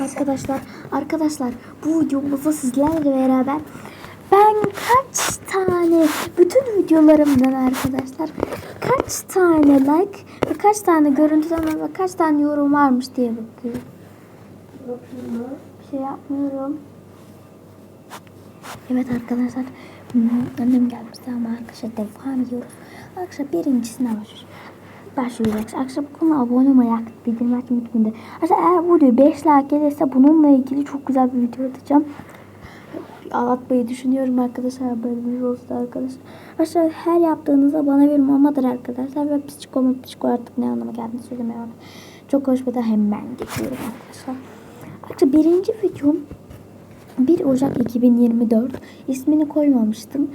Arkadaşlar. Arkadaşlar bu videomuzda sizlerle beraber ben kaç tane bütün videolarımdan arkadaşlar kaç tane like ve kaç tane görüntüleme ve kaç tane yorum varmış diye bakıyorum. Bir şey yapmıyorum. Evet arkadaşlar annem gelmişti ama arkadaşlar devam ediyoruz. Arkadaşlar birincisine başlıyoruz başlıyoruz. Akşam kanala abone olmayı, aktif bildirim açmayı unutmayın. Arkadaşlar eğer bu video 5 like gelirse bununla ilgili çok güzel bir video atacağım. Anlatmayı düşünüyorum arkadaşlar. Haberiniz olsun arkadaşlar. Arkadaşlar her yaptığınızda bana bir mamadır arkadaşlar. Ve psiko mu psiko artık ne anlama geldiğini söylemeye bak. Çok hoş bir de hemen geçiyorum arkadaşlar. Arkadaşlar birinci videom 1 Ocak 2024 ismini koymamıştım.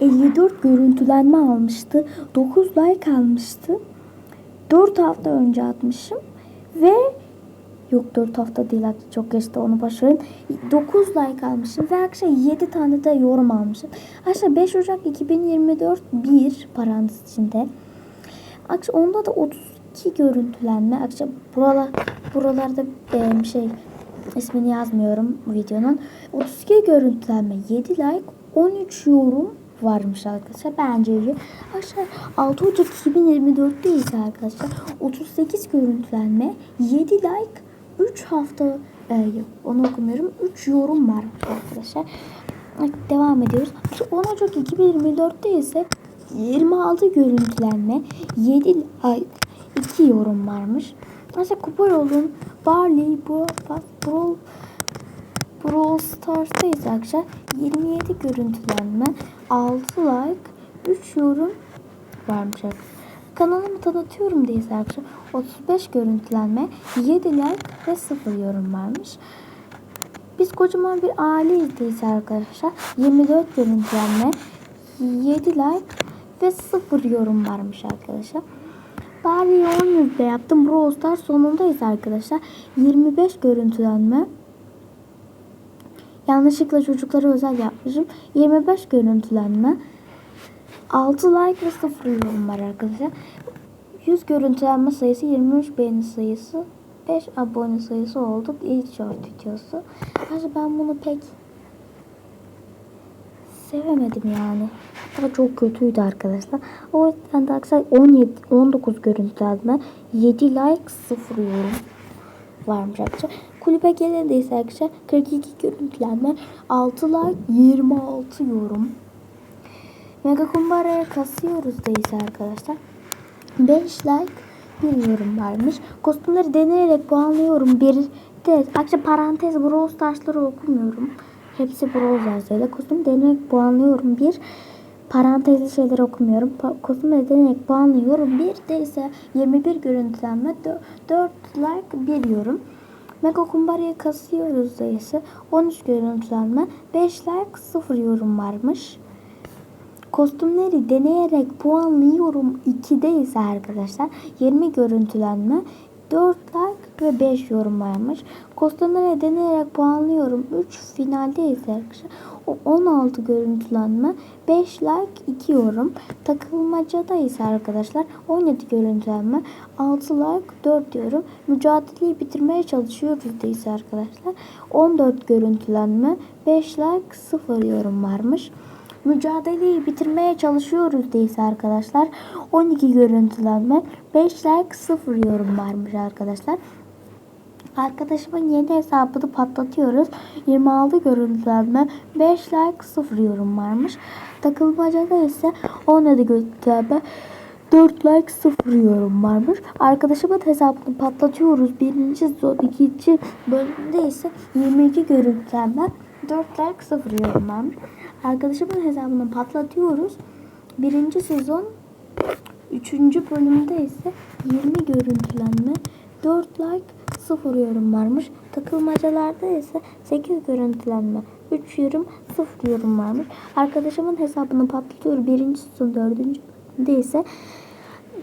54 görüntülenme almıştı. 9 like almıştı. 4 hafta önce atmışım. Ve yok 4 hafta değil çok geçti onu başarın. 9 like almışım ve akşam 7 tane de yorum almışım. Arkadaşlar 5 Ocak 2024 1 parantez içinde. Akşam onda da 32 görüntülenme. Akşam buralar buralarda e, şey ismini yazmıyorum bu videonun. 32 görüntülenme, 7 like, 13 yorum varmış arkadaşlar. Bence iyi. Arkadaşlar 6 Ocak 2024'te ise arkadaşlar 38 görüntülenme, 7 like, 3 hafta e, onu okumuyorum. 3 yorum var arkadaşlar. Devam ediyoruz. 10 Ocak 2024'te ise 26 görüntülenme, 7 like, 2 yorum varmış. Mesela kupa yolun Barley, Bro, Bro, Brawl Stars'ta ise arkadaşlar 27 görüntülenme, 6 like, 3 yorum varmış. Kanalımı tanıtıyorum diye arkadaşlar 35 görüntülenme, 7 like ve 0 yorum varmış. Biz kocaman bir aileyiz ise arkadaşlar 24 görüntülenme, 7 like ve 0 yorum varmış arkadaşlar. Bari 10 yüzde yaptım. Brawl Stars sonundayız arkadaşlar. 25 görüntülenme. Yanlışlıkla çocuklara özel yapmışım. 25 görüntülenme. 6 like ve 0 yorum var arkadaşlar. 100 görüntülenme sayısı 23 beğeni sayısı 5 abone sayısı oldu. İlk short videosu. Aslında ben bunu pek sevemedim yani. Ama çok kötüydü arkadaşlar. O yüzden de arkadaşlar 17, 19 görüntülenme, 7 like, 0 yorum varmış arkadaşlar. Kulübe gelindiyse arkadaşlar 42 görüntülenme, 6 like, 26 yorum. Mega kumbaraya kasıyoruz değilse arkadaşlar. 5 like, 1 yorum varmış. Kostümleri deneyerek puanlıyorum. Bir de akşam parantez Brawl Stars'ları okumuyorum. Hepsi Brawl Stars'ıyla. Kostüm deneyerek puanlıyorum. Bir parantezli şeyleri okumuyorum. Pa- kostümleri deneyerek puanlıyorum. Bir de ise 21 görüntülenme, 4 like, 1 yorum. Mega kumbaraya kasıyoruz da ise 13 görüntülenme, 5 like, 0 yorum varmış. Kostümleri deneyerek puanlıyorum 2'de ise arkadaşlar 20 görüntülenme 4 like ve 5 yorum varmış. Kostümleri deneyerek puanlıyorum 3 finalde ise arkadaşlar o 16 görüntülenme 5 like 2 yorum. Takılmacada ise arkadaşlar 17 görüntülenme 6 like 4 yorum. Mücadeleyi bitirmeye çalışıyoruz ise arkadaşlar 14 görüntülenme 5 like 0 yorum varmış. Mücadeleyi bitirmeye çalışıyoruz değilse arkadaşlar. 12 görüntülenme, 5 like, 0 yorum varmış arkadaşlar. Arkadaşımın yeni hesabını patlatıyoruz. 26 görüntülenme, 5 like, 0 yorum varmış. Takılmacada ise 17 görüntülenme, 4 like 0 yorum varmış. Arkadaşımın hesabını patlatıyoruz. Birinci sezon ikinci bölümde ise 22 görüntülenme 4 like 0 yorum varmış. Arkadaşımın hesabını patlatıyoruz. Birinci sezon üçüncü bölümde ise 20 görüntülenme 4 like 0 yorum varmış. Takılmacalarda ise 8 görüntülenme 3 yorum 0 yorum varmış. Arkadaşımın hesabını patlatıyor. Birinci sezon dördüncü bölümde ise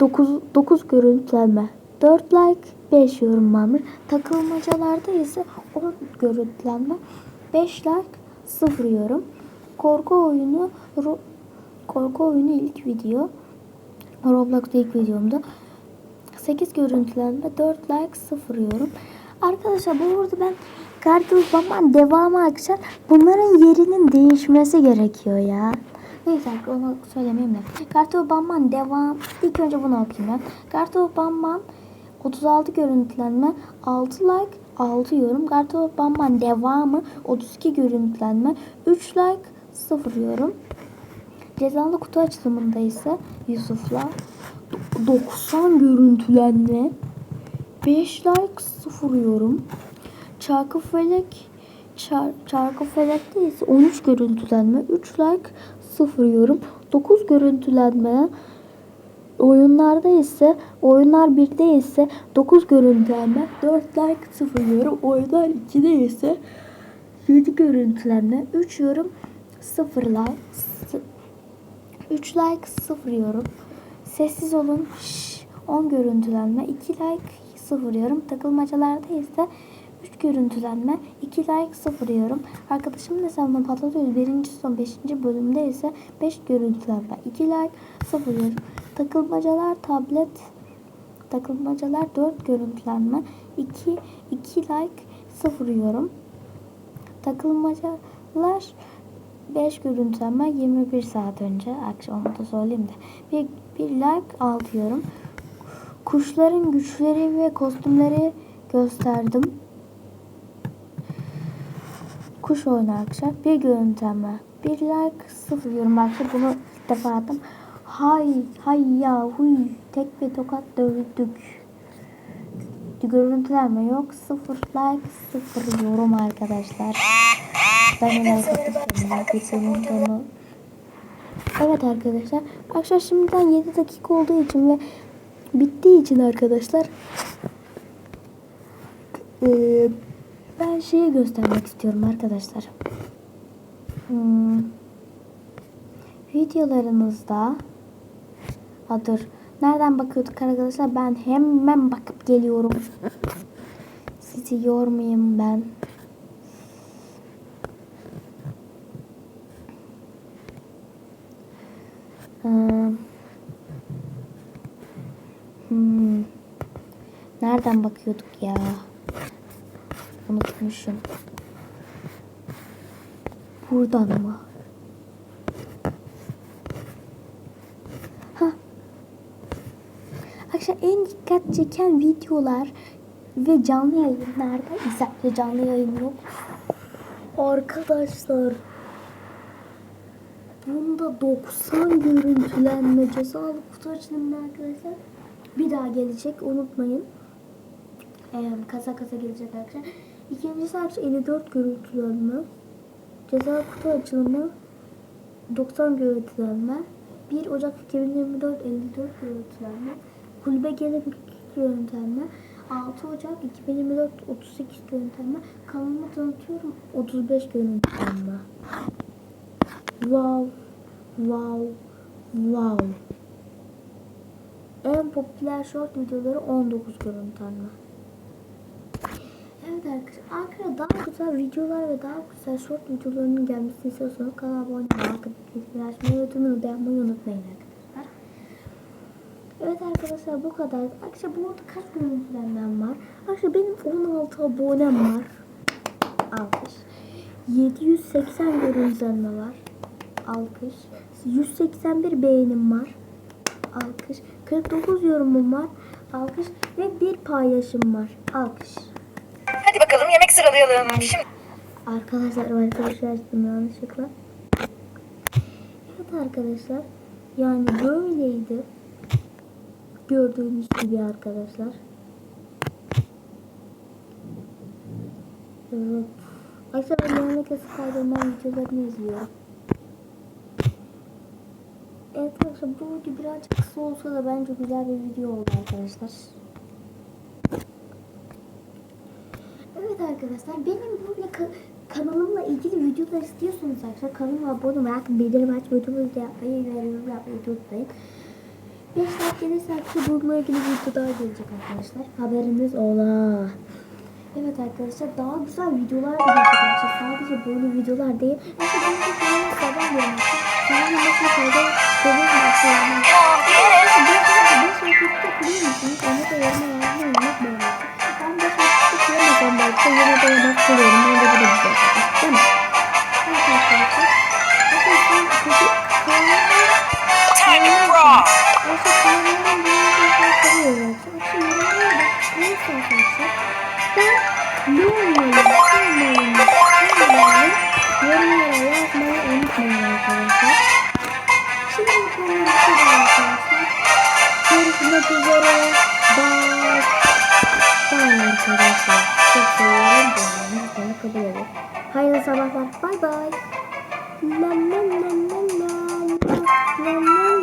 9, 9 görüntülenme 4 like 5 yorum varmış. Takılmacalarda ise 10 görüntülenme 5 like 0 yorum. Korku oyunu korku oyunu ilk video. Roblox'ta ilk videomda. 8 görüntülenme 4 like 0 yorum. Arkadaşlar bu arada ben Kartopam'ın devamı arkadaşlar bunların yerinin değişmesi gerekiyor ya. Neyse onu söylemeyeyim de. Kartopam'ın devam. İlk önce bunu okuyayım ben. Kartopam'ın 36 görüntülenme, 6 like, 6 yorum. Kartopam'ın devamı 32 görüntülenme, 3 like, 0 yorum. Cezalı kutu açılımında ise Yusuf'la 90 görüntülenme, 5 like, 0 yorum. Çarkıfelek Çar, Çarkıfelek'te ise 13 görüntülenme, 3 like, 0 yorum. 9 görüntülenme. Oyunlarda ise oyunlar 1'de ise 9 görüntülenme, 4 like, 0 yorum. Oyunlar 2'de ise 7 görüntülenme, 3 yorum, 0 like, 3 like 0 yorum. Sessiz olun. Şş, 10 görüntülenme. 2 like 0 yorum. Takılmacalarda ise 3 görüntülenme. 2 like 0 yorum. Arkadaşımın hesabına patlıyoruz. 1. son 5. bölümde ise 5 görüntülenme. 2 like 0 yorum. Takılmacalar tablet takılmacalar 4 görüntülenme. 2 2 like 0 yorum. Takılmacalar 5 görüntülenme 21 saat önce. Akşam onu da söyleyeyim de. Bir, bir like alıyorum. Kuşların güçleri ve kostümleri gösterdim. Kuş oyunu arkadaşlar. Bir görüntülenme. Bir like sıfır yorum arkadaşlar. Bunu ilk defa attım. Hay hay ya huy. Tek bir tokat dövdük. Görüntülenme yok. Sıfır like sıfır yorum arkadaşlar. Ben like atmışım. Geçelim onu. Evet arkadaşlar. Arkadaşlar şimdiden 7 dakika olduğu için ve bittiği için arkadaşlar eee, ben şeyi göstermek istiyorum arkadaşlar. Hmm, videolarınızda Adır. Nereden bakıyorduk arkadaşlar? Ben hemen bakıp geliyorum. Sizi yormayayım ben. Nereden bakıyorduk ya? Unutmuşum. Buradan mı? Ha. Arkadaşlar en dikkat çeken videolar ve canlı yayınlarda izle canlı yayın yok. Arkadaşlar Bunda 90 görüntülenme cezalı kutu açılımında arkadaşlar. Bir daha gelecek unutmayın. Kasa kasa gelecek arkadaşlar. İkincisi arkadaşlar 54 görüntülenme. Cezalı kutu açılımı 90 görüntülenme. 1 Ocak 2024 54 görüntülenme. Kulübe gelip 42 görüntülenme. 6 Ocak 2024 38 görüntülenme. Kanalımı tanıtıyorum 35 görüntülenme. Wow. Wow. Wow. En popüler short videoları 19 görüntülenme. Evet arkadaşlar arkada daha güzel videolar ve daha güzel short videolarının gelmesini istiyorsanız kanala abone olmayı, bildirimleri açmayı, YouTube'u beğenmeyi unutmayın arkadaşlar. Evet arkadaşlar bu kadar. Arkadaşlar bu arada kaç görüntülenmem var? Arkadaşlar benim 16 abonem var. Alkış. 780 görüntülenme var. Alkış. 181 beğenim var. Alkış. 49 yorumum var. Alkış. Ve bir paylaşım var. Alkış. Hadi bakalım yemek sıralayalım. Şimdi Arkadaşlar arkadaşlar açtım yanlışlıkla. Evet arkadaşlar. Yani böyleydi. Gördüğünüz gibi arkadaşlar. Evet. Arkadaşlar ben Yanlış Spiderman videolarını izliyorum. Evet arkadaşlar bu video birazcık kısa olsa da bence güzel bir video oldu arkadaşlar. Evet arkadaşlar benim böyle ka- kanalımla ilgili videolar istiyorsanız arkadaşlar kanalıma abone olmayı, bildirim açmayı, YouTube'u yapmayı ve yorum yapmayı unutmayın. 5 like gelirse arkadaşlar bununla ilgili video daha gelecek arkadaşlar. Haberiniz ola. Evet arkadaşlar daha güzel videolar da gelecek arkadaşlar. Sadece böyle videolar değil. Arkadaşlar ben de kanalıma sabah görmüştüm. Kanalıma nasıl fayda arkadaşlar. Arkadaşlar bir tane 5 vakitte kuruyor musunuz? Onu da yoruma biraz daha seviyorum. Şimdi yorumlara bak. Neyse arkadaşlar. Ben ne olmalı? Ne olmalı? Ne olmalı? Yorumlara yazmayı unutmayın arkadaşlar. Şimdi şey var arkadaşlar. Görüşmek üzere. Bye. Bye arkadaşlar. Çok seviyorum. Lütfen kabul edin. Hayırlı sabahlar. Bye. La la la la la la la la